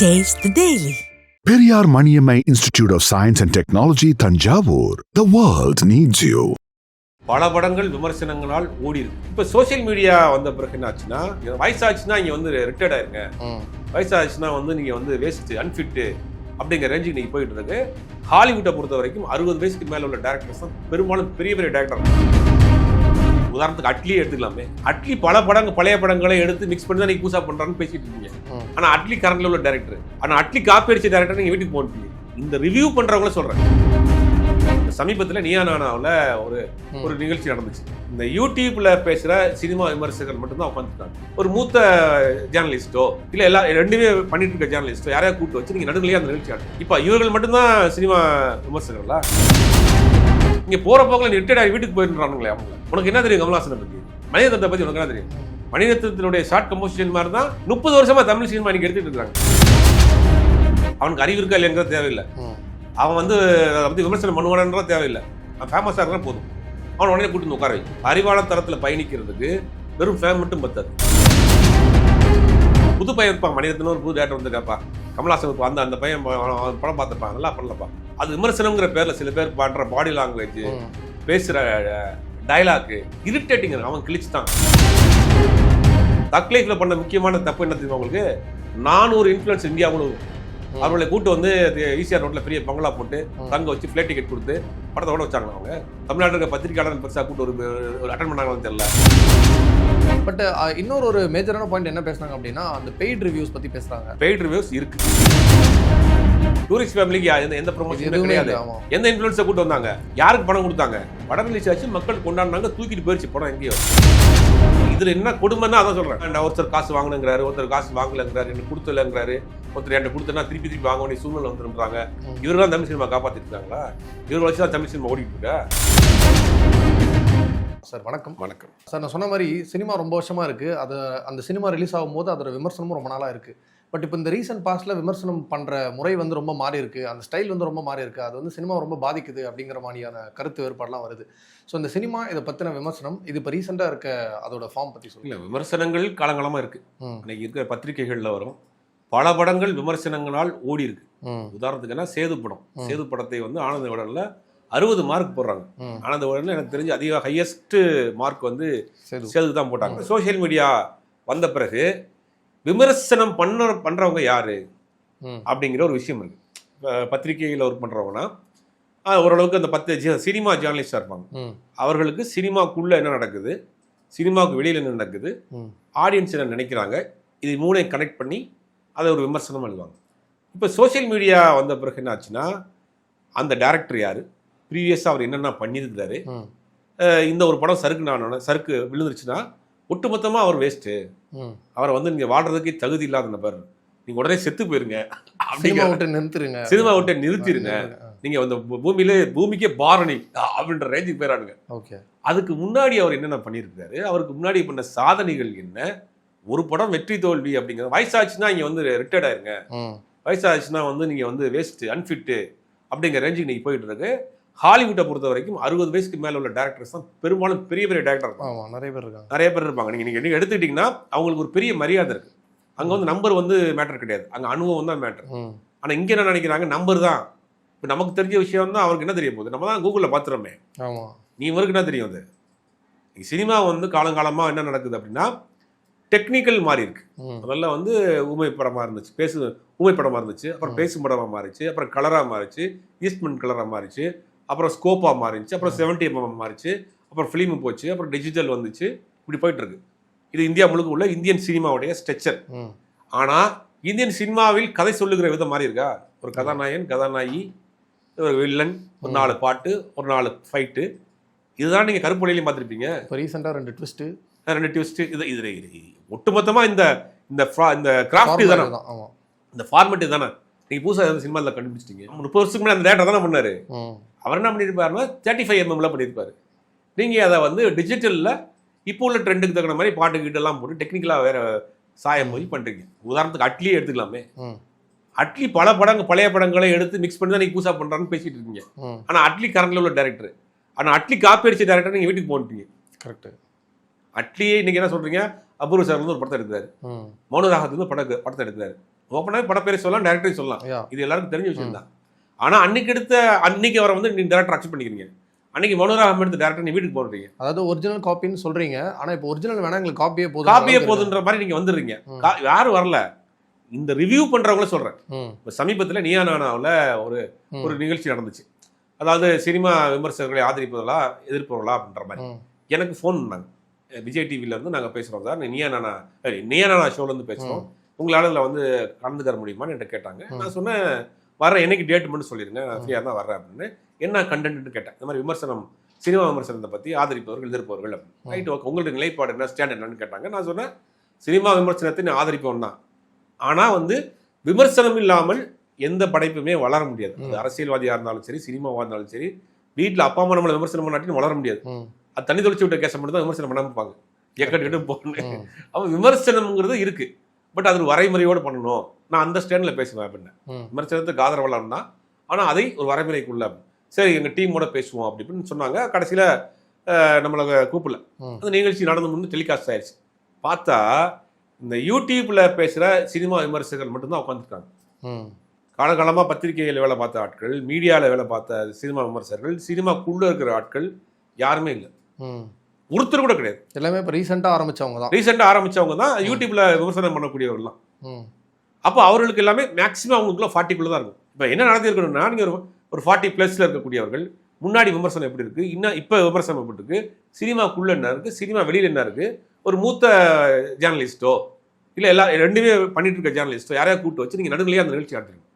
Taste the Daily. Periyar Maniammai Institute of Science and Technology, Tanjavur. The world needs you. பல படங்கள் விமர்சனங்களால் ஓடி இருக்கு இப்போ சோஷியல் மீடியா வந்த பிறகு என்ன ஆச்சுன்னா வயசாச்சுன்னா இங்கே வந்து ரிட்டையர்ட் ஆயிருங்க வயசாச்சுன்னா வந்து நீங்கள் வந்து வேஸ்ட் அன்ஃபிட்டு அப்படிங்கிற ரேஞ்சுக்கு நீங்கள் போயிட்டு இருக்கு ஹாலிவுட்டை பொறுத்த வரைக்கும் அறுபது வயசுக்கு மேலே உள்ள டேரக்டர்ஸ் தான் பெரும்பாலும் பெரிய பெரிய டேரக்டர் உதாரணத்துக்கு அட்லியே எடுத்துக்கலாமே. அட்லி பல படங்கள் பழைய படங்களை எடுத்து மிக்ஸ் பண்ணி தான் நீங்கள் பூசா பண்ணுறான்னு பேசிட்டு இருக்கீங்க ஆனால் அட்லி கரண்ட்ல உள்ள டேரக்டர் ஆனால் அட்லி காப்பி அடிச்ச டேரக்டர் நீங்கள் வீட்டுக்கு போட்டீங்க இந்த ரிவ்யூ பண்ணுறவங்கள சொல்கிறேன் சமீபத்தில் நியா நானாவில் ஒரு ஒரு நிகழ்ச்சி நடந்துச்சு. இந்த யூடியூப்ல பேசுற சினிமா விமர்சகர் மட்டும்தான் உட்காந்துருக்காங்க. ஒரு மூத்த ஜேர்னலிஸ்டோ இல்ல எல்லா ரெண்டுமே பண்ணிட்டு இருக்க ஜேர்னலிஸ்டோ யாரையா கூப்பிட்டு வச்சு நீங்க நடுநிலையா அந்த நிகழ்ச்சி ஆடும் இப்போ இவர்கள் மட்டும்தான் சினிமா விமர்சகர்களா? இங்கே போகிற போக்கில் ரிட்டையர்ட் ஆகி வீட்டுக்கு போயிருந்தானுங்களே அவங்க. உனக்கு என்ன தெரியும் கமலாசனை பத்தி? மனிதத்தை பற்றி உனக்கு என்ன தெரியும்? மணிரத்னத்தினுடைய ஷார்ட் கம்போசிஷன் மாதிரி தான் முப்பது வருஷமா தமிழ் சினிமா நீங்க எடுத்துட்டு இருக்காங்க. அவனுக்கு அறிவு இருக்கா இல்லைங்கிறது தேவையில்லை. அவன் வந்து அதை பற்றி விமர்சனம் பண்ணுவானன்ற தேவையில்லை. அவன் ஃபேமஸாக இருந்தால் போதும். அவன் உடனே கூட்டிட்டு வந்து உட்கார வை அறிவாளர் தரத்தில் பயணிக்கிறதுக்கு வெறும் ஃபேம் மட்டும் பத்தாது. புது பையன் இருப்பான் மனிதத்தின ஒரு புது டேரக்டர் வந்துருக்காப்பா. கமலாசன் இப்போ அந்த அந்த பையன் படம் பார்த்துருப்பான். நல்லா பண்ணலப்பா அது விமர்சனங்கிற பேரில் சில பேர் பண்ணுற பாடி லாங்குவேஜ் பேசுகிற டயலாக்கு இரிட்டேட்டிங் அவன் கிழிச்சு தான் தக்லைஃபில் பண்ண முக்கியமான தப்பு என்ன தெரியுமா உங்களுக்கு? நானூறு இன்ஃப்ளூயன்ஸ் இந்தியா முழுவதும் அவர்களை கூட்டு வந்து ஈசிஆர் ரோட்ல பெரிய பங்களா போட்டு தங்க வச்சு ஃபிளைட் டிக்கெட் கொடுத்து படத்தை ஓட வச்சாங்க அவங்க? தமிழ்நாட்டில் இருக்க பத்திரிக்கையாளர் பெருசாக கூட்டு ஒரு அட்டன் பண்ணாங்கன்னு தெரியல. பட் இன்னொரு ஒரு மேஜரான பாயிண்ட் என்ன பேசுனாங்க அப்படின்னா அந்த பெய்ட் ரிவ்யூஸ் பத்தி பேசுறாங்க. பெய்ட் ரிவ்யூஸ் இருக்கு. டூரிஸ்ட் ஃபேமிலிக்கு எந்த எந்த ப்ரொமோஷன் கிடையாது. எந்த இன்ஃப்ளூன்ஸை கூட்டு வந்தாங்க? யாருக்கு பணம் கொடுத்தாங்க? படம் ரிலீஸ் ஆச்சு மக்கள் கொண்டாடினாங்க தூக்கிட்டு போயிடுச்சு படம் எங்கேயோ. இதுல என்ன கொடுமைன்னா அதான் சொல்றேன். நான் ஒருத்தர் காசு வாங்கணுங்கிறாரு ஒருத்தர் காசு வாங்கலங்கிறாரு எனக்கு கொடுத்தலங்கிறாரு. ஒருத்தர் என்கிட்ட கொடுத்தனா திருப்பி திருப்பி வாங்க வேண்டிய சூழ்நிலை வந்துருந்தாங்க ம். இவரெல்லாம் தமிழ் சினிமா காப்பாத்திட்டு இருக்காங்களா இவரை வச்சு தான் தமிழ் சினிமா ஓடிட்டு இருக்கா? சார் வணக்கம். வணக்கம். சார் நான் சொன்ன மாதிரி சினிமா ரொம்ப வருஷமா இருக்கு. அது அந்த சினிமா ரிலீஸ் ஆகும்போது அதோட விமர்சனமும் ரொம்ப நாளா இருக்கு. பட் இப்போ இந்த ரீசன்ட் பாஸ்ட்ல விமர்சனம் பண்ற முறை வந்து ரொம்ப மாறி இருக்கு. அந்த ஸ்டைல் வந்து ரொம்ப மாறி இருக்கு. அது வந்து சினிமா ரொம்ப பாதிக்குது அப்படிங்கிற மாதிரியான கருத்து வேறுபாடுலாம் வருது. ஸோ இந்த சினிமா இதை பத்தின விமர்சனம் இது இப்போ ரீசெண்டாக இருக்க அதோட ஃபார்ம் பத்தி இல்ல சொல்லுங்க விமர்சனங்கள் காலங்காலமா இருக்கு. ம், இன்னைக்கு இருக்கிற பத்திரிகைகள்ல வரும். பல படங்கள் விமர்சனங்களால் ஓடி இருக்கு. உதாரணத்துக்குன்னா சேது படம். சேது படத்தை வந்து ஆனந்த விடனில் அறுபது மார்க் போடுறாங்க. ம். ஆனந்த விடனில் எனக்கு தெரிஞ்சு அதிக ஹையஸ்ட் மார்க் வந்து சேது. சேதுக்கு தான் போட்டாங்க. சோஷியல் மீடியா வந்த பிறகு விமர்சனம் பண்ண பண்றவங்க யாரு? அப்படிங்கிற ஒரு விஷயம் இருக்கு. இப்ப பத்திரிகையில் ஒர்க் பண்றவங்கன்னா ஆஹ், ஓரளவுக்கு அந்த பத்து சினிமா ஜேர்னலிஸ்டாக இருப்பாங்க. அவர்களுக்கு சினிமாக்குள்ள என்ன நடக்குது? சினிமாவுக்கு வெளியில் என்ன நடக்குது? ஆடியன்ஸ் என்ன நினைக்கிறாங்க? இது மூணையும் கனெக்ட் பண்ணி அதை ஒரு விமர்சனம் எழுதுவாங்க. இப்போ சோஷியல் மீடியா வந்த பிறகு என்ன ஆச்சுன்னா அந்த டேரக்டர் யார்? ப்ரீவியஸாக அவர் என்னென்ன அஹ் இந்த ஒரு படம் சறுக்கு நான் சறுக்கு விழுந்துருச்சுன்னா ஒட்டுமொத்தமாக அவர் வேஸ்ட்டு. அவரை வந்து நீங்கள் வாழ்றதுக்கே தகுதி இல்லாத நபர். நீங்கள் உடனே செத்து போயிருங்க. சினிமா அப்படிங்கிற நிறுத்துருங்க. சினிமா விட்டு நிறுத்திடுங்க நீங்கள் அந்த பூமியிலே பூமிக்கே பாரணி அப்படின்ற ரேஞ்சுக்கு போயிடானுங்க ஓகே. அதுக்கு முன்னாடி அவர் என்னென்ன பண்ணியிருக்காரு? அவருக்கு முன்னாடி பண்ண சாதனைகள் என்ன? ஒரு படம் வெற்றி தோல்வி அப்படிங்கிறது. வயசாச்சுன்னா இங்கே வந்து ரிட்டையர்ட் ஆயிருங்க. வயசாச்சுன்னா வந்து நீங்கள் வந்து வேஸ்ட் அன்ஃபிட்டு அப்படிங்கிற ரேஞ்சுக்கு நீங்கள் போயிட்டு இருக்கு. ஹாலிவுட்டை பொறுத்த வரைக்கும் அறுபது வயசுக்கு மேலே உள்ள டேரக்டர்ஸ் தான் பெரும்பாலும் பெரிய பெரிய டேரக்டர் நிறைய பேர் இருக்காங்க. நிறைய பேர் இருப்பாங்க. நீங்கள் நீங்கள் எடுத்துக்கிட்டிங்கன்னா அவங்களுக்கு ஒரு பெரிய மரியாதை இருக்குது அங்கே வந்து நம்பர் வந்து மேட்டர் கிடையாது. அங்கே அனுபவம் தான் மேட்டர் ஆனால் இங்கே என்ன நினைக்கிறாங்க? நம்பர் தான். இப்போ நமக்கு தெரிஞ்ச விஷயம் தான் அவருக்கு என்ன தெரிய போகுது? நம்ம தான் கூகுளில் பார்த்துறோமே நீ இவருக்கு என்ன தெரியும் அது? சினிமா வந்து காலங்காலமாக என்ன நடக்குது அப்படின்னா டெக்னிக்கல் மாறி இருக்கு. முதல்ல வந்து ஊமை படமாக இருந்துச்சு. பேசு ஊமை படமாக இருந்துச்சு. அப்புறம் பேசும் படமாக மாறிச்சு. அப்புறம் கலராக மாறிச்சு. ஈஸ்ட்மெண்ட் கலராக மாறிச்சு. அப்புறம் ஸ்கோப்பாக மாறிச்சு அப்புறம் செவன்டி எம்எம் மாறிச்சு. அப்புறம் ஃபிலிமு போச்சு. அப்புறம் டிஜிட்டல் வந்துச்சு. இப்படி போயிட்டு இருக்கு. இது இந்தியா முழுக்க உள்ள இந்தியன் சினிமாவுடைய ஸ்ட்ரக்சர் ஆனால் இந்தியன் சினிமாவில் கதை சொல்லுகிற விதம் மாறி இருக்கா? ஒரு கதாநாயகன் கதாநாயகி ஒரு வில்லன் ஒரு நாலு பாட்டு ஒரு நாலு ஃபைட்டு இதுதான் நீங்கள் கருப்பொழிலையும் பார்த்துருப்பீங்க. இப்போ ரீசெண்டாக ரெண்டு ட்விஸ்ட்டு ரெண்டு ட்விஸ்ட் இது இது இது ஒட்டுமொத்தமாக இந்த இந்த இந்த கிராஃப்ட் தானே. இந்த ஃபார்மெட் தானே. நீங்கள் புதுசாக எந்த சினிமாவில் கண்டுபிடிச்சிட்டீங்க? முப்பது வருஷத்துக்கு முன்னாடி அந்த டேட்டா தானே பண்ணாரு. அவர் என்ன பண்ணியிருப்பாருன்னா தேர்ட்டி ஃபைவ் எம்எம்ல பண்ணியிருப்பாரு. நீங்கள் அதை வந்து டிஜிட்டலில் இப்போ உள்ள ட்ரெண்டுக்கு தகுந்த மாதிரி பாட்டு கீட்டெல்லாம் போட்டு டெக்னிக்கலாக வேற சாயம் போய் பண்ணுறீங்க உதாரணத்துக்கு அட்லியே எடுத்துக்கலாமே. அட்லி பல படங்கள் பழைய படங்களை எடுத்து மிக்ஸ் பண்ணி தான் நீங்கள் பூசா பண்ணுறான்னு பேசிட்டு இருக்கீங்க. ஆனால் அட்லி கரண்ட்ல உள்ள டேரக்டர் ஆனால் அட்லி காப்பி அடிச்ச டேரக்டர் நீங்கள் வீட்டுக்கு போட்டுட்டீங்க கரெக்டு அட்லியே இன்னைக்கு என்ன சொல்றீங்க? அபூர்வ சார் வந்து ஒரு படத்தை எடுக்கிறாரு. இருந்து படம் படத்தை எடுக்கிறாரு. ஓப்பனாக பட பேரை சொல்லலாம் டேரக்டரையும் சொல்லலாம். இது எல்லாருக்கும் தெரிஞ்ச விஷயம் தான். ஆனா அன்னைக்கு எடுத்த அன்னைக்கு அவரை வந்து நீங்க டேரக்டர் அக்செப்ட் பண்ணிக்கிறீங்க. அன்னைக்கு மனோராகம் எடுத்த டேரக்டர் நீ வீட்டுக்கு போடுறீங்க அதாவது ஒரிஜினல் காப்பின்னு சொல்றீங்க. ஆனா இப்போ ஒரிஜினல் வேணா எங்களுக்கு காப்பியே போதும் காப்பியே போதுன்ற மாதிரி நீங்க வந்துடுறீங்க. யாரும் வரல. இந்த ரிவ்யூ பண்றவங்கள சொல்றேன். இப்போ சமீபத்தில் நியா நானாவில் ஒரு. ஒரு நிகழ்ச்சி நடந்துச்சு. அதாவது சினிமா விமர்சகர்களை ஆதரிப்பவர்களா எதிர்ப்பவர்களா அப்படின்ற மாதிரி. எனக்கு ஃபோன் பண்ணாங்க. விஜய் டிவில இருந்து நாங்க பேசுறோம் சார். நியா நானா? நியா நானா ஷோல இருந்து பேசுறோம். உங்களால இதுல வந்து கலந்து தர முடியுமான்னு என்கிட்ட கேட்டாங்க. நான் சொன்னேன் வரேன் என்னைக்கு டேட் மட்டும் சொல்லிருங்க. நான் ஃப்ரீயாக தான் வரேன் அப்படின்னு. என்ன கண்டென்ட்னு கேட்டேன். இந்த மாதிரி விமர்சனம் சினிமா விமர்சனத்தை பத்தி ஆதரிப்பவர்கள் எதிர்ப்பவர்கள். ரைட் ஓகே உங்களுடைய நிலைப்பாடு என்ன ஸ்டாண்ட் என்னன்னு கேட்டாங்க. நான் சொன்னேன் சினிமா விமர்சனத்தை நான் ஆதரிப்பவன் தான். ஆனா வந்து விமர்சனம் இல்லாமல் எந்த படைப்புமே வளர முடியாது. அது ம். அரசியல்வாதியா இருந்தாலும் சரி சினிமாவா இருந்தாலும் சரி வீட்டில் அப்பா அம்மா நம்மளை விமர்சனம் பண்ணாட்டியும் வளர முடியாது. அது தண்ணி தொலைச்சி விட்ட கேச மட்டும் தான் விமர்சனம் பண்ணாம இருப்பாங்க. எக்கட்டு கட்டு போகணும் அப்போ விமர்சனம்ங்கிறது இருக்கு. பட் அது ஒரு வரைமுறையோடு பண்ணணும். நான் அந்த ஸ்டாண்டில் பேசுவேன் அப்படின்னு. விமர்சனத்துக்கு ஆதரவலாம் தான். ஆனால் அதை ஒரு வரைமுறைக்குள்ள சரி எங்கள் டீமோட பேசுவோம் அப்படி இப்படின்னு சொன்னாங்க. கடைசியில் நம்மளை கூப்பிடல. அந்த நிகழ்ச்சி நடந்து முடிந்து டெலிகாஸ்ட் ஆயிடுச்சு பார்த்தா இந்த யூடியூப்ல பேசுகிற சினிமா விமர்சகர்கள் மட்டும்தான் உட்காந்துருக்காங்க காலகாலமாக பத்திரிகையில் வேலை பார்த்த ஆட்கள் மீடியாவில் வேலை பார்த்த சினிமா விமர்சகர்கள் சினிமாக்குள்ளே இருக்கிற ஆட்கள் யாருமே இல்லை. ஒருத்தர் கூட கிடையாது. எல்லாமே இப்போ ரீசெண்டாக ஆரம்பிச்சவங்க தான். ரீசெண்டாக ஆரம்பிச்சவங்க தான் யூடியூப்ல விமர்சனம் பண்ணக்கூடியவர்கள்லாம். அப்போ அவர்களுக்கு எல்லாமே மேக்ஸிமம் அவங்களுக்குள்ள ஃபார்ட்டிக்குள்ள தான் இருக்கும். இப்போ என்ன நடந்திருக்கணும்னா நீங்கள் ஒரு ஒரு ஃபார்ட்டி ப்ளஸில் இருக்கக்கூடியவர்கள் முன்னாடி விமர்சனம் எப்படி இருக்கு இன்னும் இப்போ விமர்சனம் எப்படி இருக்கு சினிமாக்குள்ள என்ன இருக்கு சினிமா வெளியில் என்ன இருக்கு ஒரு மூத்த ஜேர்னலிஸ்ட்டோ இல்லை எல்லா ரெண்டுமே பண்ணிட்டு இருக்க ஜேர்னலிஸ்ட்டோ யாரையா கூப்பிட்டு வச்சு நீங்கள் நடுநிலையாக அந்த நிகழ்ச்சி நடத்துறீங்க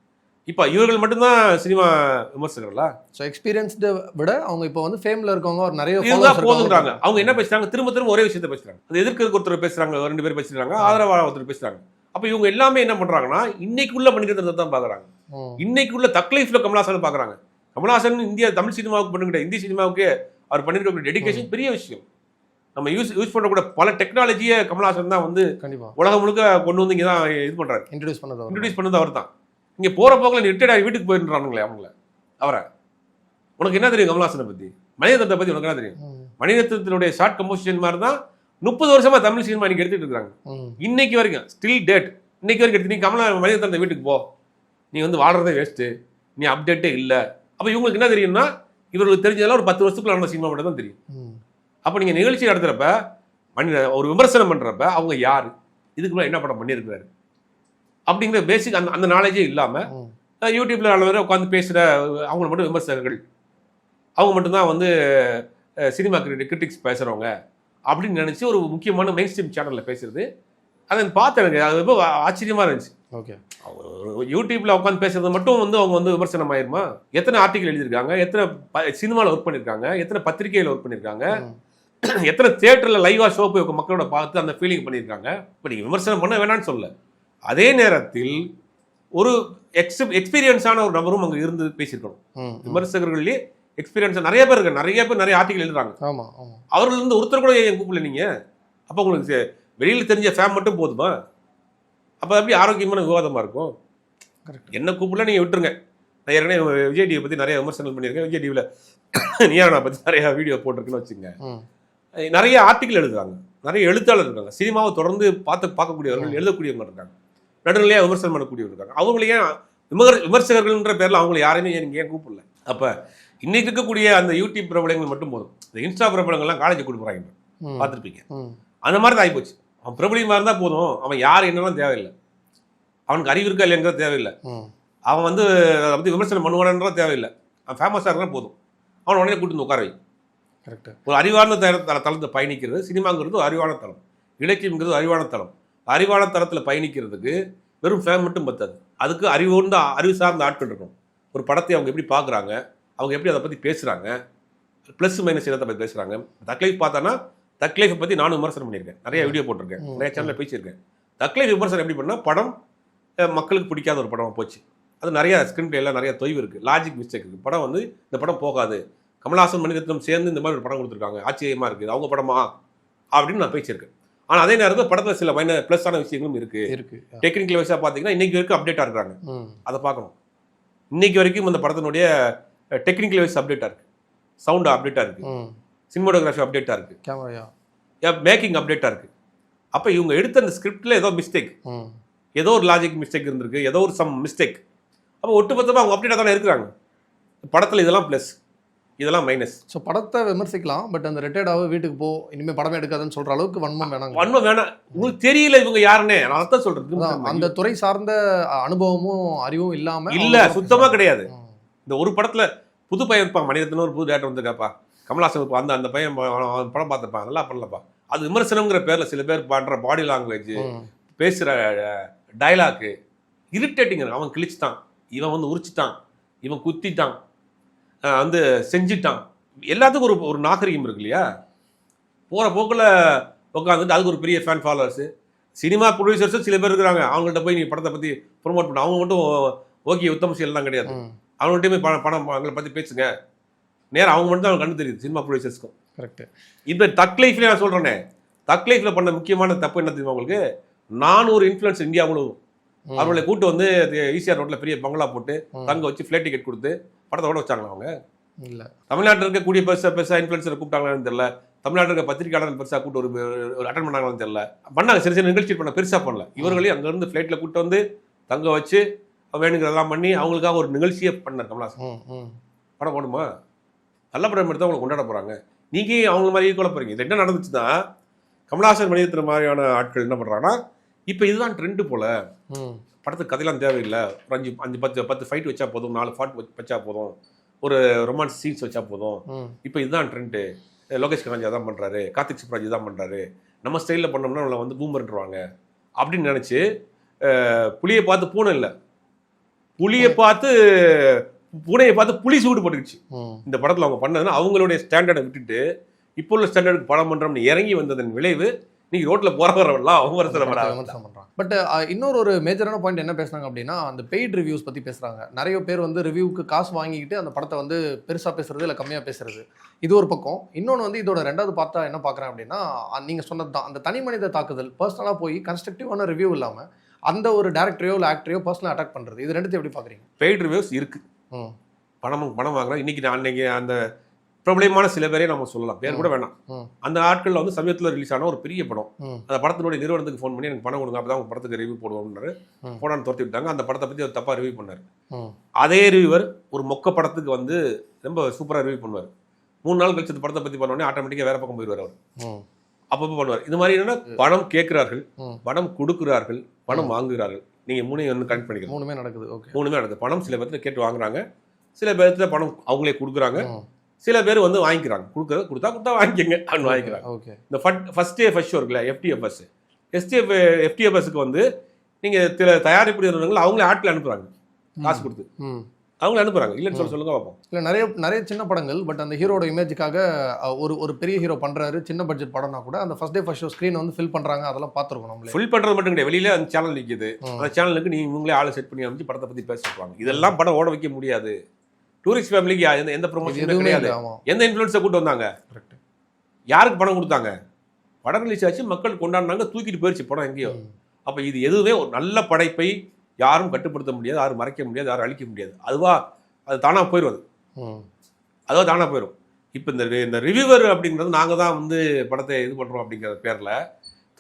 இப்போ இவர்கள் மட்டும்தான் சினிமா விமர்சகர்களா? ஸோ எக்ஸ்பீரியன்ஸ்டு விட அவங்க இப்போ வந்து ஃபேமில் இருக்கவங்க ஒரு நிறைய இதுதான். போதுன்றாங்க. அவங்க என்ன பேசுறாங்க? திரும்ப திரும்ப ஒரே விஷயத்த பேசுறாங்க. அது எதிர்க்கிறதுக்கு ஒருத்தர் பேசுறாங்க ரெண்டு பேர் பேசுறாங்க ஆதரவாக ஒருத்தர் பேசுறாங்க. அப்ப இவங்க எல்லாமே என்ன பண்றாங்கன்னா இன்னைக்குள்ள மனிதத்தை தான் பாக்குறாங்க இன்னைக்குள்ள தக்லைஃப்ல கமலஹாசன் பாக்குறாங்க கமலஹாசன் இந்தியா தமிழ் சினிமாவுக்கு பண்ணுகிற இந்தி சினிமாவுக்கு அவர் பண்ணிருக்கக்கூடிய டெடிகேஷன் பெரிய விஷயம். நம்ம யூஸ் யூஸ் பண்ணக்கூடிய பல டெக்னாலஜியை கமலஹாசன் தான் வந்து கண்டிப்பா. உலகம் முழுக்க கொண்டு வந்து இங்க தான் இது பண்றாரு. இன்ட்ரடியூஸ் பண்ணது இன்ட்ரடியூஸ் பண்ணது அவர் தான் இங்க போற போக்கில் ரிட்டையர்ட் ஆகி வீட்டுக்கு போயிருந்தானுங்களே அவங்கள. அவரை. உனக்கு என்ன தெரியும் கமலஹாசனை பத்தி? மனிதத்தை பத்தி உனக்கு என்ன தெரியும்? மணிரத்னத்தினுடைய ஷார்ட் கம்போசிஷன் மாதிரி தான் முப்பது வருஷமா தமிழ் சினிமா இன்னைக்கு எடுத்துட்டு இருக்காங்க. இன்னைக்கு வரைக்கும் ஸ்டில் டேட் இன்னைக்கு வரைக்கும் எடுத்து நீ கமலா மணிரத்னத்தை வீட்டுக்கு போ. நீ வந்து வாழ்றதே வேஸ்ட்டு நீ அப்டேட்டே இல்லை. அப்போ இவங்களுக்கு என்ன தெரியும்னா இவர்களுக்கு தெரிஞ்சதெல்லாம் ஒரு பத்து வருஷத்துக்குள்ள நடந்த சினிமா மட்டும் தான் தெரியும் அப்போ நீங்கள் நிகழ்ச்சி நடத்துறப்ப மணி ஒரு விமர்சனம் பண்ணுறப்ப அவங்க யார்? இதுக்கு மேலே என்ன படம் பண்ணியிருக்கிறாரு? அப்படிங்கிற பேசிக் அந்த அந்த நாலேஜே இல்லாமல் ம். யூடியூப்ல நல்ல பேர் உட்காந்து பேசுகிற அவங்க மட்டும் விமர்சகர்கள். அவங்க மட்டும்தான் வந்து சினிமா கிரிட்டிக்ஸ் பேசுகிறவங்க அப்படின்னு நினச்சி ஒரு முக்கியமான மெயின் ஸ்ட்ரீம் சேனலில் பேசுறது. அதை பார்த்தேன் எனக்கு. அது ரொம்ப ஆச்சரியமாக இருந்துச்சு. ஓகே. ஒரு யூடியூப்ல உட்காந்து பேசுறது மட்டும் வந்து அவங்க வந்து விமர்சனம் ஆயிருமா? எத்தனை ஆர்டிகல் எழுதியிருக்காங்க? எத்தனை சினிமாவில் ஒர்க் பண்ணியிருக்காங்க? எத்தனை பத்திரிகையில் ஒர்க் பண்ணியிருக்காங்க? எத்தனை தியேட்டரில் லைவாக ஷோ போய் மக்களோட பார்த்து அந்த ஃபீலிங் பண்ணியிருக்காங்க? இப்போ நீங்கள் விமர்சனம் பண்ண வேணாம்னு சொல்ல அதே நேரத்தில் ஒரு எக்ஸ் எக்ஸ்பீரியன்ஸான ஒரு நபரும் அங்கே இருந்து பேசியிருக்கணும். விமர்சகர்கள்லேயே எக்ஸ்பீரியன்ஸ் நிறைய பேர் இருக்கு நிறைய பேர் நிறைய ஆர்டிகல் எழுதுறாங்க. அவர்கள் இருந்து ஒருத்தர் கூட ஏன் கூப்பிடல நீங்க? அப்போ உங்களுக்கு வெளியில தெரிஞ்ச ஃபேம் மட்டும் போதுமா? அப்போ எப்படி ஆரோக்கியமான விவாதமா இருக்கும்? கரெக்ட் என்ன கூப்பிடல நீங்க விட்டுருங்க. நான் ஏற்கனவே விஜய் டிவி பத்தி நிறைய விமர்சனம் பண்ணியிருக்கேன். விஜய் டிவியில் நியானா பத்தி நிறைய வீடியோ போட்டிருக்குன்னு வச்சுங்க நிறைய ஆர்டிக்கல் எழுதுறாங்க. நிறைய எழுத்தாளர் இருக்காங்க. சினிமாவை தொடர்ந்து பார்த்து பார்க்கக்கூடியவர்கள் எழுதக்கூடியவங்க இருக்காங்க. நடுநிலையாக விமர்சனம் பண்ணக்கூடியவங்க இருக்காங்க. அவங்களை ஏன் விமர் விமர்சகர்கள்ன்ற பேர்ல அவங்களை யாரையுமே நீங்க ஏன் கூப்பிடல? அப்ப இன்னைக்கு இருக்கக்கூடிய அந்த யூடியூப் பிரபலங்கள் மட்டும் போதும். இந்த இன்ஸ்டா பிரபலங்கள்லாம் காலேஜ் கொடுக்குறாங்க பார்த்துருப்பீங்க. அந்த மாதிரி தான் ஆகிப்போச்சு அவன் பிரபலியமாக இருந்தால் போதும். அவன் யார் என்னன்னு தேவையில்லை. அவனுக்கு அறிவு இருக்கா இல்லைங்கிறது தேவையில்லை. அவன் வந்து அதை பற்றி விமர்சனம் பண்ணுவானன்ற தேவையில்லை. அவன் ஃபேமஸாக இருந்தால் போதும். அவன் உடனே கூட்டு வந்து உட்கார வை. கரெக்ட் ஒரு அறிவார்ந்த தர தர தளத்தை பயணிக்கிறது சினிமாங்கிறது ஒரு அறிவான தளம். இலக்கியங்கிறது ஒரு அறிவான தளம். அறிவான தளத்தில் பயணிக்கிறதுக்கு வெறும் ஃபேம் மட்டும் பத்தாது. அதுக்கு அறிவுர்ந்த அறிவு சார்ந்த ஆட்கள் இருக்கணும். ஒரு படத்தை அவங்க எப்படி பார்க்குறாங்க அவங்க எப்படி அதை பற்றி பேசுகிறாங்க ப்ளஸ் மைனஸ் இடத்தை பற்றி பேசுகிறாங்க தக்லைஃப் பார்த்தானா தக்லைஃபை பற்றி நானும் விமர்சனம் பண்ணியிருக்கேன். நிறைய வீடியோ போட்டிருக்கேன். நிறைய சேனலில் பேசியிருக்கேன். தக்லைஃப் விமர்சனம் எப்படி பண்ணால் படம் மக்களுக்கு பிடிக்காத ஒரு படமாக போச்சு. அது நிறைய ஸ்க்ரீன் எல்லாம் நிறைய தொய்வு இருக்குது லாஜிக் மிஸ்டேக் இருக்குது படம் வந்து இந்த படம் போகாது. கமல்ஹாசன் மணிரத்னம் சேர்ந்து இந்த மாதிரி ஒரு படம் கொடுத்துருக்காங்க. ஆச்சரியமாக இருக்குது அவங்க படமா? அப்படின்னு நான் பேசியிருக்கேன். ஆனால் அதே நேரத்தில் படத்தில் சில மைன ப்ளஸ்ஸான விஷயங்களும் இருக்குது இருக்கு. டெக்னிக்கல் வைஸாக பார்த்தீங்கன்னா இன்னைக்கு வரைக்கும் அப்டேட்டாக இருக்கிறாங்க அதை பார்க்கணும் இன்னைக்கு வரைக்கும் அந்த படத்தினுடைய டெக்னிக்கல் வைஸ் அப்டேட்டாக இருக்குது சவுண்டு அப்டேட்டாக இருக்குது ம். சினிமோட்டோகிராஃபி அப்டேட்டாக இருக்குது கேமராயா மேக்கிங் அப்டேட்டாக இருக்குது அப்ப இவங்க எடுத்த அந்த ஸ்கிரிப்ட்ல ஏதோ மிஸ்டேக் ஏதோ ஒரு லாஜிக் மிஸ்டேக் இருந்திருக்கு. ஏதோ ஒரு சம் மிஸ்டேக் அப்போ ஒட்டுமொத்தமா அவங்க அப்டேட்டாக தானே இருக்கிறாங்க. படத்துல இதெல்லாம் ப்ளஸ் இதெல்லாம் மைனஸ் ஸோ படத்தை விமர்சிக்கலாம் பட் அந்த ரிட்டையர்டாக வீட்டுக்கு போ இனிமேல் படமே எடுக்காதுன்னு சொல்ற அளவுக்கு வன்மம் வேணாங்க வன்மம் வேணாம். உங்களுக்கு தெரியல இவங்க யாருன்னு. நான் அதான் அதான் அந்த துறை சார்ந்த அனுபவமும் அறிவும் இல்லாம இல்ல அவங்க சுத்தமா கிடையாது. இந்த ஒரு படத்துல புது பையன் இருப்பான் மணிரத்னம் ஒரு புது டேரக்டர் வந்திருக்காப்பா. கமலாசன் இருப்பான். அந்த அந்த பையன் படம் பார்த்துருப்பான். நல்லா பண்ணலப்பா. அது விமர்சனம்ங்கிற பேர்ல சில பேர் பண்ற பாடி லாங்குவேஜ் ம். பேசுற டயலாக்கு இரிட்டேட்டிங் அவன் கிழிச்சிட்டான். இவன் வந்து உரிச்சிட்டான். இவன் குத்திட்டான். வந்து செஞ்சிட்டான். எல்லாத்துக்கும் ஒரு ஒரு நாகரிகம் இருக்கு இல்லையா? போகிற போக்கில் உட்காந்துட்டு அதுக்கு ஒரு பெரிய ஃபேன் ஃபாலோவர்ஸு சினிமா ப்ரொடியூசர்ஸும் சில பேர் இருக்கிறாங்க. அவங்கள்ட்ட போய் நீ படத்தை பற்றி ப்ரொமோட் பண்ண. அவங்க மட்டும் ஓகே உத்தம செயல்லாம் கிடையாது. ம். அவங்கள்ட்ட போய் பணம் பணம் அவங்கள பற்றி பேசுங்க. நேரம் அவங்க மட்டும் தான் கண்டு தெரியுது சினிமா ப்ரொடியூசர்ஸ்க்கும் கரெக்ட் இந்த தக் லைஃப்ல நான் சொல்றேனே. தக் லைஃப்ல பண்ண முக்கியமான தப்பு என்ன தெரியுமா உங்களுக்கு? நானூறு இன்ஃப்ளூயன்ஸ் இந்தியா முழுவதும். அவர்களை கூட்டு வந்து ஈசிஆர் ரோட்ல பெரிய பங்களா போட்டு. தங்க வச்சு ஃபிளைட் டிக்கெட் கொடுத்து படத்தை ஓட வச்சாங்களா அவங்க? இல்ல. தமிழ்நாட்டில் இருக்கக்கூடிய பெருசா பெருசா இன்ஃப்ளூயன்சர் கூப்பிட்டாங்களான்னு தெரியல. தமிழ்நாட்டில் இருக்க பத்திரிகையாளர்கள் பெருசா கூட்டு ஒரு ஒரு அட்டன் பண்ணாங்களான்னு தெரியல. பண்ணாங்க சிறு சிறு நிகழ்ச்சி பண்ண பெருசா பண்ணல. இவர்களையும் அங்கேருந்து ஃப்ளைட்டில் கூட்டு வந்து தங்க வச்சு வேணுங்கிறதெல்லாம் பண்ணி அவங்களுக்காக ஒரு நிகழ்ச்சியே பண்ணார் கமலாசன் படம் போடுமா? நல்ல படம் எடுத்து அவங்களை கொண்டாட போறாங்க. நீங்க ஏன் அவங்க மாதிரி ஈக்குவல போறீங்க? இது என்ன நடந்துச்சுன்னா கமலாசன் மணியத்திர மாதிரியான ஆட்கள் என்ன பண்றாங்கன்னா இப்போ இதுதான் ட்ரெண்டு போல. படத்துக்கு கதையெல்லாம் தேவையில்லை. ஒரு அஞ்சு அஞ்சு பத்து பத்து ஃபைட் வச்சா போதும். நாலு ஃபாட் வச்சா போதும். ஒரு ரொமான்ஸ் சீன்ஸ் வச்சா போதும். இப்போ இதுதான் ட்ரெண்டு லோகேஷ் கராஜ் அதான் பண்றாரு. கார்த்திக் சுப்ராஜ் இதான் பண்றாரு. நம்ம ஸ்டைலில் பண்ணோம்னா நம்மளை வந்து பூமர்ன்றவாங்க அப்படின்னு நினைச்சு புலியை பார்த்து பூனை இல்லை. புலியை பார்த்து பூனையை பார்த்து புலி சூடு போட்டுக்கிச்சு. ம். இந்த படத்தில் அவங்க பண்ணதுன்னா அவங்களுடைய ஸ்டாண்டர்டை விட்டுட்டு இப்போ உள்ள ஸ்டாண்டர்டுக்கு படம் பண்றோம்னு இறங்கி வந்ததன் விளைவு இன்னைக்கு ரோட்ல போறவரெல்லாம் அவங்க விமர்சனம் பண்றாங்க பட் இன்னொரு ஒரு மேஜரான பாயிண்ட் என்ன பேசுனாங்க அப்படின்னா அந்த பெய்ட் ரிவ்யூஸ் பத்தி பேசுறாங்க. நிறைய பேர் வந்து ரிவ்யூக்கு காசு வாங்கிக்கிட்டு அந்த படத்தை வந்து பெருசா பேசுறது இல்ல கம்மியா பேசுறது. இது ஒரு பக்கம். இன்னொன்று வந்து இதோட ரெண்டாவது பார்த்தா என்ன பார்க்குறேன் அப்படின்னா அ- நீங்க சொன்னது தான். அந்த தனி மனித தாக்குதல் பர்சனலாக போய் கன்ஸ்ட்ரக்டிவான ரிவ்யூ இல்லாம அந்த ஒரு டேரக்டரையோ இல்லை ஆக்டரையோ பர்சனலாக அட்டாக் பண்றது. இது ரெண்டுத்தையும் எப்படி பார்க்குறீங்க? பெய்ட் ரிவ்யூஸ் இருக்கு. ம். பணம் பணம் வாங்குறோம் இன்னைக்கு நான் அன்னைக்கு அந்த பிரபலமான சில பேரையும் நம்ம சொல்லலாம். பேர் கூட வேணாம். அந்த ஆட்கள்ல வந்து சமயத்தில் ரிலீஸ் ஆன ஒரு பெரிய படம். அந்த படத்தினுடைய நிறுவனத்துக்கு ஃபோன் பண்ணி எனக்கு பணம் கொடுங்க அப்பதான் உங்க படத்துக்கு ரிவ்யூ போடுவோம்னாரு. போடான்னு துரத்தி விட்டாங்க. அந்த படத்தை பத்தி அவர் தப்பா ரிவ்யூ பண்ணாரு. அதே ரிவ்யூவர் ஒரு மொக்க படத்துக்கு வந்து ரொம்ப சூப்பரா ரிவ்யூ பண்ணுவார். மூணு நாள் கழிச்சு அந்த படத்தை பத்தி பண்ணோடனே ஆட்டோமேட்டிக்காக வேற பக்கம் போயிடுவார் அவர். அப்பப்போ பண்ணுவார். இது மாதிரி என்னன்னா பணம் கேட்கிறார்கள். பணம் கொடுக்கிறார்கள் பணம் வாங்குகிறார்கள். நீங்க மூணையும் வந்து கனெக்ட் பண்ணிக்கலாம் மூணுமே நடக்குது. ஓகே மூணுமே நடக்குது. பணம் சில பேர்த்துல கேட்டு வாங்குறாங்க. சில பேர்த்துல பணம் அவங்களே கொடுக்குறாங்க. சில பேர் வந்து வாங்கிக்கிறாங்க. கொடுக்குறது கொடுத்தா கொடுத்தா வாங்கிக்கங்க. அப்படின்னு வாங்கிக்கிறாங்க. ஓகே. இந்த ஃபர்ஸ்ட் டே ஃபர்ஸ்ட் ஷோ இருக்குல்ல எஃப்டிஎஃப்எஸ் எஸ்டிஎஃப் எஃப்டிஎஃப்எஸ்க்கு வந்து நீங்க சில தயாரிப்பு நிறுவனங்கள் அவங்களே ஆட்கள் அனுப்புறாங்க. காசு கொடுத்து. அவங்களே அனுப்புறாங்க. இல்லைன்னு சொல்ல சொல்லுங்க பார்ப்போம். இல்லை நிறைய நிறைய சின்ன படங்கள் பட் அந்த ஹீரோட இமேஜுக்காக ஒரு ஒரு பெரிய ஹீரோ பண்றாரு சின்ன பட்ஜெட் படம்னா கூட அந்த first day first show screen வந்து ஃபில் பண்றாங்க அதெல்லாம் பார்த்துருக்கோம் நம்மளே. ஃபில் பண்றது மட்டும் கிடையாது. வெளியில அந்த சேனல் நிக்குது. ம். அந்த சேனலுக்கு நீங்க இவங்களே ஆளை செட் பண்ணி அமைச்சு படத்தை பத்தி பேச சொல்லுவாங்க இதெல்லாம் படம் ஓட வைக்க முடியாது. டூரிஸ்ட் ஃபேமிலிக்கு எந்த எந்த ப்ரொமோஷன் கிடையாது. எந்த இன்ஃபுளுன்ஸை கூட்டு வந்தாங்க? கரெக்ட் யாருக்கு பணம் கொடுத்தாங்க? படம் ரிலீஸ் ஆச்சு மக்கள் கொண்டாடினாங்க தூக்கிட்டு போயிடுச்சு படம் எங்கேயோ. அப்ப இது எதுவுமே ஒரு நல்ல படைப்பை யாரும் கட்டுப்படுத்த முடியாது யாரும் மறைக்க முடியாது யாரும் அழிக்க முடியாது. அதுவா அது தானா போயிடும் அது ம். அதுவா தானா போயிடும் இப்போ இந்த இந்த ரிவ்யூவர் அப்படிங்கிறது நாங்கள் தான் வந்து படத்தை இது பண்ணுறோம் அப்படிங்கிற பேரில்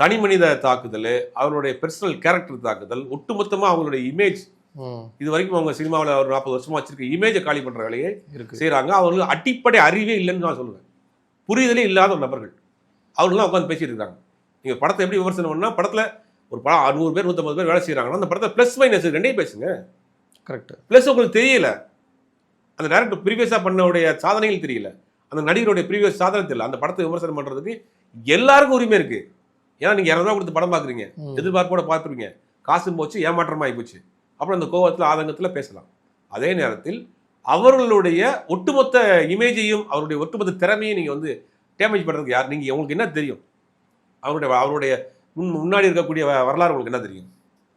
தனி மனித தாக்குதல் அவருடைய பர்சனல் கேரக்டர் தாக்குதல் ஒட்டுமொத்தமாக அவங்களுடைய இமேஜ் இது வரைக்கும் அவங்க சினிமாவில் ஒரு நாற்பது வருஷமா வச்சிருக்க இமேஜை காலி பண்ணுற வேலையை இருக்கு. செய்கிறாங்க அவங்களுக்கு அடிப்படை அறிவே இல்லைன்னு நான் சொல்லுவேன். புரிதலே இல்லாத ஒரு நபர்கள். அவங்களாம் உட்காந்து பேசிட்டு இருக்காங்க. நீங்கள் படத்தை எப்படி விமர்சனம் பண்ணா படத்தில் ஒரு படம் நூறு பேர் நூற்றம்பது பேர் வேலை செய்கிறாங்கன்னா அந்த படத்தை ப்ளஸ் மைனஸ் ரெண்டையும் பேசுங்க. கரெக்ட் ப்ளஸ் உங்களுக்கு தெரியல. அந்த டேரக்டர் ப்ரீவியஸாக பண்ணவுடைய சாதனைகள் தெரியல. அந்த நடிகருடைய ப்ரீவியஸ் சாதனை தெரியல. அந்த படத்தை விமர்சனம் பண்ணுறதுக்கு எல்லாருக்கும் உரிமை இருக்கு. ஏன்னா நீங்கள் இரநூறுவா கொடுத்து படம் பார்க்குறீங்க. எதிர்பார்ப்போட பார்த்துருங்க காசும் போச்சு ஏமாற்றமாகி போச்சு. அப்புறம் அந்த கோவத்தில் ஆதங்கத்தில் பேசலாம். அதே நேரத்தில் அவர்களுடைய ஒட்டுமொத்த இமேஜையும் அவருடைய ஒட்டுமொத்த திறமையும் நீங்கள் வந்து டேமேஜ் பண்ணுறதுக்கு யார் நீங்கள் உங்களுக்கு என்ன தெரியும்? அவருடைய அவருடைய முன் முன்னாடி இருக்கக்கூடிய வரலாறு உங்களுக்கு என்ன தெரியும்?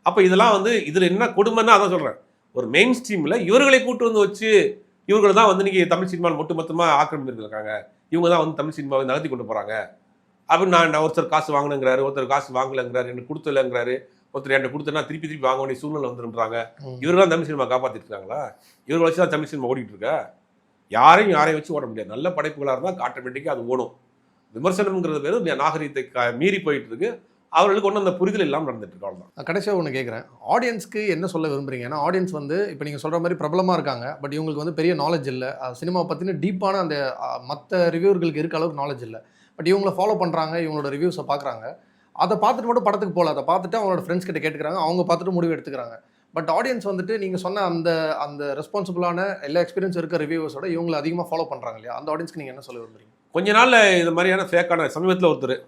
அப்போ இதெல்லாம் வந்து இதில் என்ன கொடுமைன்னா அதான் சொல்கிறேன் ஒரு மெயின் ஸ்ட்ரீமில் இவர்களை கூட்டு வந்து வச்சு இவர்கள் தான் வந்து இன்றைக்கி தமிழ் சினிமாவில் ஒட்டுமொத்தமாக ஆக்கிரமிச்சிருக்காங்க இவங்க தான் வந்து தமிழ் சினிமாவை நடத்தி கொண்டு போகிறாங்க அப்படின்னு நான் ஒருத்தர் காசு வாங்கினுங்கிறாரு ஒருத்தர் காசு வாங்கலைங்கிறாரு எனக்கு கொடுத்துலங்கிறாரு ஒருத்தர் என்கிட்ட கொடுத்தனா திருப்பி திருப்பி வாங்க வேண்டிய சூழ்நிலை வந்துருன்றாங்க. ம். இவர்கள் தான் தமிழ் சினிமா காப்பாற்றிட்டு இருக்காங்களா இவர்களை வச்சு தான் தமிழ் சினிமா ஓடிட்டு இருக்கா? யாரையும் யாரையும் வச்சு ஓட முடியாது. நல்ல படைப்புகளாக இருந்தால் ஆட்டோமேட்டிக்காக அது ஓடும். விமர்சனம்ங்கிறது பேர் நாகரீகத்தை மீறி போயிட்டு இருக்கு. அவர்களுக்கு ஒன்றும் அந்த புரிதல் இல்லாமல் நடந்துட்டு அவ்வளவுதான். கடைசியாக ஒன்று கேட்குறேன் ஆடியன்ஸ்க்கு என்ன சொல்ல விரும்புறீங்க? ஏன்னா ஆடியன்ஸ் வந்து இப்போ நீங்கள் சொல்கிற மாதிரி பிரபலமாக இருக்காங்க. பட் இவங்களுக்கு வந்து பெரிய நாலேஜ் இல்லை. சினிமா பற்றின டீப்பான அந்த மற்ற ரிவ்யூவர்களுக்கு இருக்க அளவுக்கு நாலேஜ் இல்லை. பட் இவங்கள ஃபாலோ பண்ணுறாங்க இவங்களோட ரிவ்யூஸை பார்க்குறாங்க அதை பார்த்துட்டு மட்டும் படத்துக்கு போகல. அதை பார்த்துட்டு அவங்களோட ஃப்ரெண்ட்ஸ் கிட்ட கேட்டுக்கிறாங்க. அவங்க பார்த்துட்டு முடிவு எடுத்துக்கிறாங்க. பட் ஆடியன்ஸ் வந்துட்டு நீங்கள் சொன்ன அந்த அந்த ரெஸ்பான்சிபிளான எல்லா எக்ஸ்பீரியன்ஸ் இருக்க ரிவ்யூஸோட இவங்களை அதிகமாக ஃபாலோ பண்ணுறாங்க இல்லையா? அந்த ஆடியன்ஸ்க்கு நீங்கள் என்ன சொல்ல விரும்புறீங்க? கொஞ்ச நாள்ல இது மாதிரியான ஃபேக்கான சமீபத்தில் ஒருத்தர்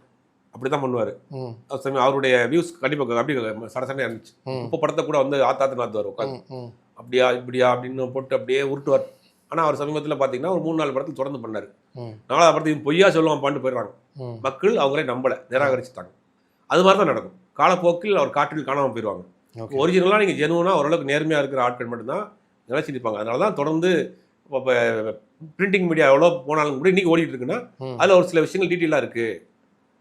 அப்படிதான் பண்ணுவாரு. ம். அவர் சமீ- அவருடைய வியூஸ் கண்டிப்பாக அப்படி சடசடனே இருந்துச்சு. இப்போ படத்தை கூட வந்து ஆத்தாத்து நாத்துவார் உட்காந்து. அப்படியா இப்படியா அப்படின்னு போட்டு அப்படியே உருட்டுவார். ஆனால் அவர் சமீபத்தில் பார்த்தீங்கன்னா ஒரு மூணு நாலு படத்தில் தொடர்ந்து பண்ணார். நாலாவது படத்தையும் பொய்யா சொல்லுவான் பாண்டு போயிடுறாங்க. மக்கள் அவங்களே நம்பலை. நிராகரிச்சுட்டாங்க. அது மாதிரி தான் நடக்கும். காலப்போக்கில் அவர் காற்றில் காணாமல் போயிடுவாங்க. ஒரிஜினலாக நீங்கள் ஜெனுவனாக ஓரளவுக்கு நேர்மையாக இருக்கிற ஆட்கள் மட்டும்தான் நினைச்சிருப்பாங்க அதனால தான் தொடர்ந்து இப்போ பிரிண்டிங் மீடியா எவ்வளோ போனாலும் கூட இன்னைக்கு ஓடிட்டு இருக்குன்னா அதில் ஒரு சில விஷயங்கள் டீட்டெயிலாக இருக்குது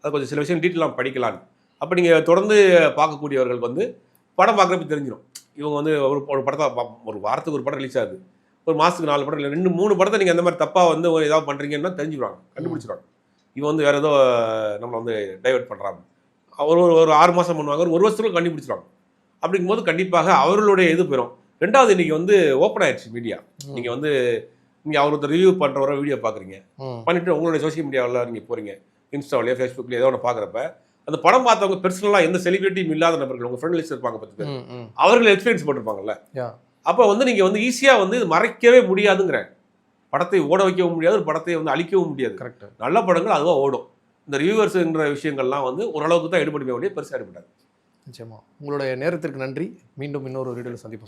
அது கொஞ்சம் சில விஷயம் டீட்டெயிலாக படிக்கலாம் அப்போ நீங்கள் தொடர்ந்து பார்க்கக்கூடியவர்களுக்கு வந்து படம் பார்க்குறப்ப தெரிஞ்சிடும் இவங்க வந்து ஒரு ஒரு படத்தை ஒரு வாரத்துக்கு ஒரு படம் ரிலீஸ் ஆகுது. ஒரு மாதத்துக்கு நாலு படம் இல்லை ரெண்டு மூணு படத்தை நீங்கள் அந்த மாதிரி தப்பாக வந்து ஒரு ஏதாவது பண்ணுறீங்கன்னா தெரிஞ்சுடுவாங்க கண்டுபிடிச்சிடுவாங்க. இவன் வந்து வேறு ஏதோ நம்மளை வந்து டைவர்ட் பண்ணுறாங்க ஒரு ஒரு- ஆறு மாதம் பண்ணுவாங்க. ஒரு ஒரு வருஷத்துக்குள்ள கண்டுபிடிச்சிடுவாங்க அப்படிங்கும்போது கண்டிப்பாக அவர்களுடைய இது போயிடும் ரெண்டாவது இன்னைக்கு வந்து ஓப்பன் ஆயிடுச்சு மீடியா நீங்கள் வந்து நீங்கள் அவர் ஒருத்தர் ரிவ்யூ பண்ணுறவரை வீடியோ பார்க்குறீங்க. பண்ணிட்டு உங்களுடைய சோஷியல் மீடியாவில் நீங்கள் போகிறீங்க இன்ஸ்டாவிலையோ ஃபேஸ்புக்லையோ ஏதோ ஒன்று பார்க்குறப்ப அந்த படம் பார்த்தவங்க பெர்சனலாக எந்த செலிபிரிட்டியும் இல்லாத நபர்கள் உங்கள் ஃப்ரெண்ட் லிஸ்ட் இருப்பாங்க பத்து பேர். அவர்கள் எக்ஸ்பீரியன்ஸ் பண்ணிருப்பாங்கல்ல. அப்போ வந்து நீங்கள் வந்து ஈஸியாக வந்து இது மறைக்கவே முடியாதுங்கிறேன். படத்தை ஓட வைக்கவும் முடியாது ஒரு படத்தை வந்து அழிக்கவும் முடியாது. கரெக்ட் நல்ல படங்கள் அதுவாக ஓடும். இந்த ரிவ்யூவர்ஸ்ன்ற விஷயங்கள்லாம் வந்து ஓரளவுக்கு தான் எடுபடுமே ஒழிய பெருசாக எடுபடாது நிச்சயமா. உங்களுடைய நேரத்திற்கு நன்றி. மீண்டும் இன்னொரு வீடியோவில் சந்திப்போம்.